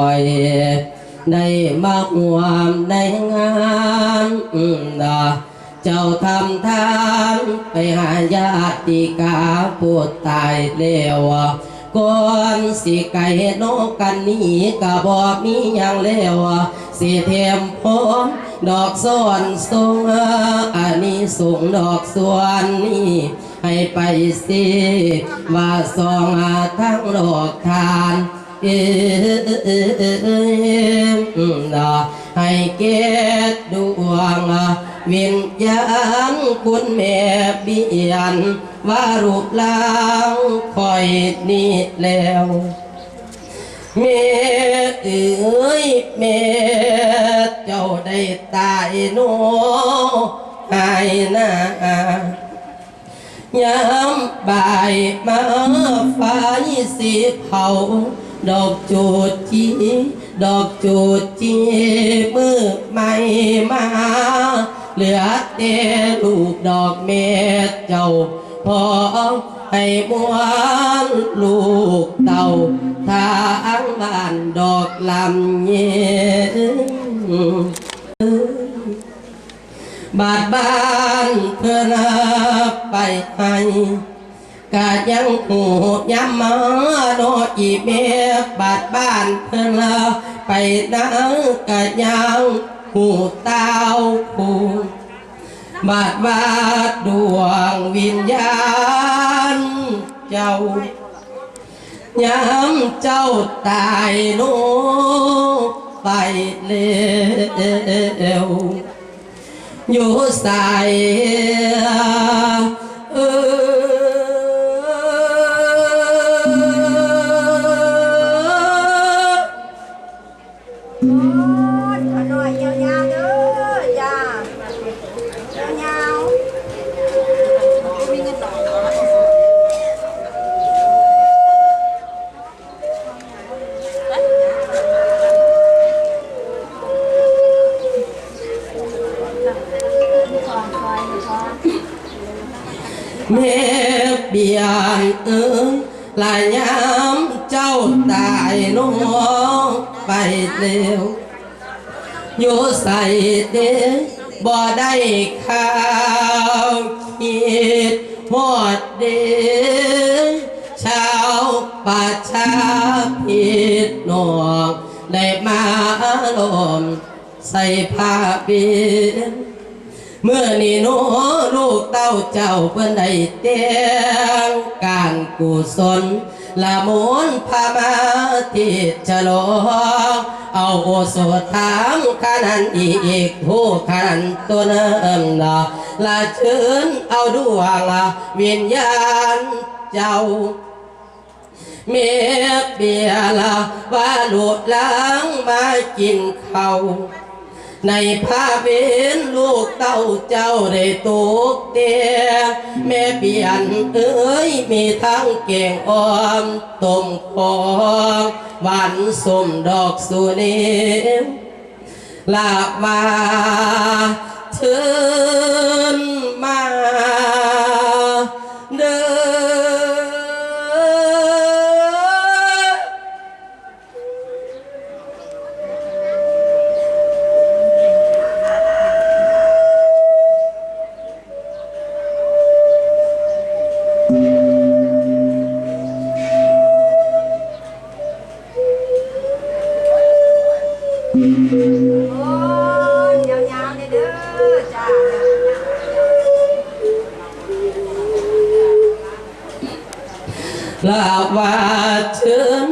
อยได้มาห่วมในงานดาเจ้าทำทานไปหาญาติกาผู้ตายแล้วก่อนสิไก่นกกันนี้ก็บอกมีอย่างแล้วสิเทียมพรดอกส่วนสูงอันนี้สูงดอกส่วนนี้ให้ไปสิว่าสองทั้งดอกทาน เอมดาให้เกตดวงวิญญาณคุณแม่เบียนว่ารูปร่างคอยนี้แล้วแม่เอ้ยแม่เจ้าได้ตายโนหายหน้ายามบ่ายมาฟ้าสีเผา ดอกจูดจีดอกจูดจีมือไม่มา เหลือแต่ลูกดอกเม็ดเจ้าพอให้มวนลูกเต่าทางบ้านดอกลำเย็นบาดบ้านเพื่อนไปให้ กะยังหูย้ำมาโนอีเมบาดบ้านเพื่อนไปนังกะยังหูเต้าผูบาดบาดดวงวิญญาณเจ้ายามเจ้าตายโนไปแล้วอยู่ใส่ แม่เบียนเอ้ยลายยามเจ้าตายน้องไปเร็วอยู่ใส่เด้บ่ได้ข้าวคิดหอดเด้ชาวป่าชาผิดนองได้มาลมใส่ผ้าเบียนเมื่อนี่หนูลูก เต้าเจ้าเพิ่นได้เตียงการกุศลละมุนพามาที่ฉลองเอาโอโสถามขานันอีกผู้ขานันตัวเนิ่มนะละเชิญเอาดวงละวิญญาณเจ้าเมียเบียละว่าหลูกล้างมากินเข้า ในภาพเห็นลูกเต้าเจ้าได้ตกเตียแม่เปลี่ยนเอ้ยมีทั้งเก่งอ้อมต้มคองหวานสมดอกสุนีลาบา ลาว่าเชิญ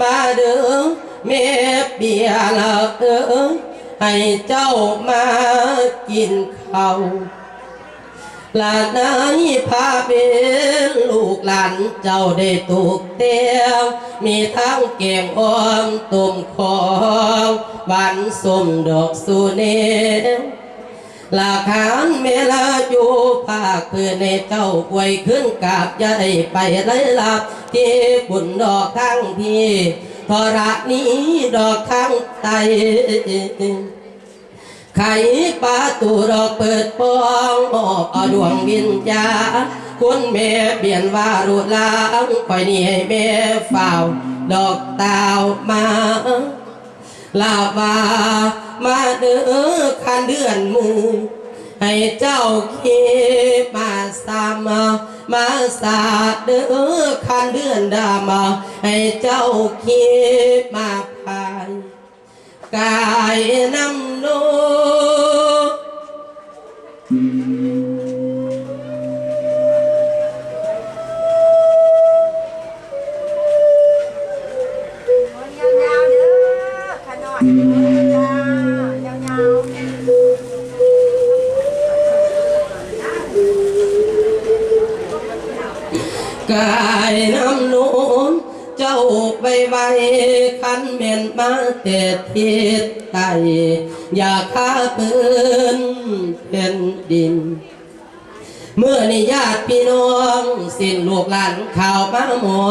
มาเด้อแม่เบียละเอ้ยให้เจ้ามากินข้าวหลานนายพาเป็นลูกหลานเจ้าได้ถูกเตียมีทั้งเก่งอ้อมตุ่มของหวานสมดอกสุเน วลาขานเมลาอยู่ภาคเพื่อในเจ้าป่วยขึ้นกาบอย่ได้ไปเลยลับที่บุญดอกทั้งพี่ทระนี้ดอกทั้งไตไขประตูดอกเปิดปองออกเอาดวงวิญญาคุณแม่เปลี่ยนว่ารูดลางคอยนี่ให้แม่เฝ้าดอกตาวมาลาบา มาเด้อคันเดือนหมูให้เจ้าคีมาสามมามาสาเด้อคันเดือนดามาให้เจ้าคีมาพายกายน้ำโนยาวๆเด้อขนอย ไปไว้คันเม่นมาเตดทิศไตอย่าฆ่าปืนเป็นดิน เมื่อนี่ญาติพี่น้อง สิ้นลูกหลานข่าวมาหมอ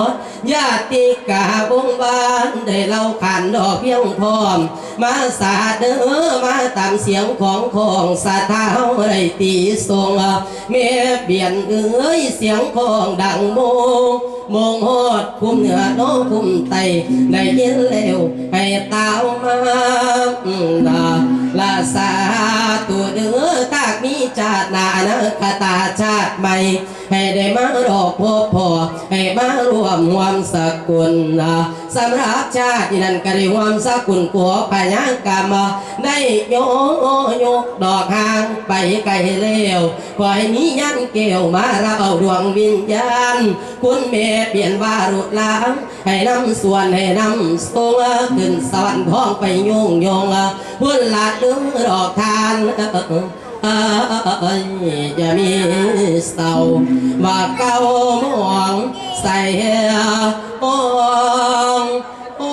ญาติกาบงบานได้เล่าขันดอกเพียงพร้อม มาสาดเด้อมาตามเสียงของของสาเท้าได้ตีทรงเมียเบียนเอ้ยเสียงของดังโมง มองหอดคุมเหนือโน้คุมไตได้ยินแล้วให้ตาวมาอืมนาลาสาตัวเด้อตากมีจาดนานะคตาชาติใหม่ ให้ได้มารอบพบพอให้มารวมรวมสกุลนะสำหรับชาตินั้นก็ได้รวมสกุลกัวพญญากรรมได้โยโยดอกหางไปไกลเร็วขอให้มียันเกี่ยวมาเราดวงวิญญาณ คุณแม่เปลี่ยนวารุล้างให้นำส่วนให้นำทรงขึ้นสวรรค์ท้องไปยุ่งยงพุ่นละดึงดอกทาน จะมีเศร้ามาเก้ามองใส่โองโอ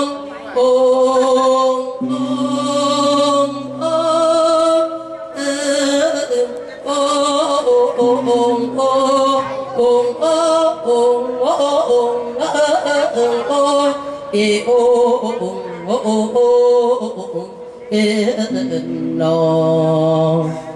งโองโองโองเออโองโองโองโองโองโองโองโองเออโองเอโองโองโองเอ็ in no.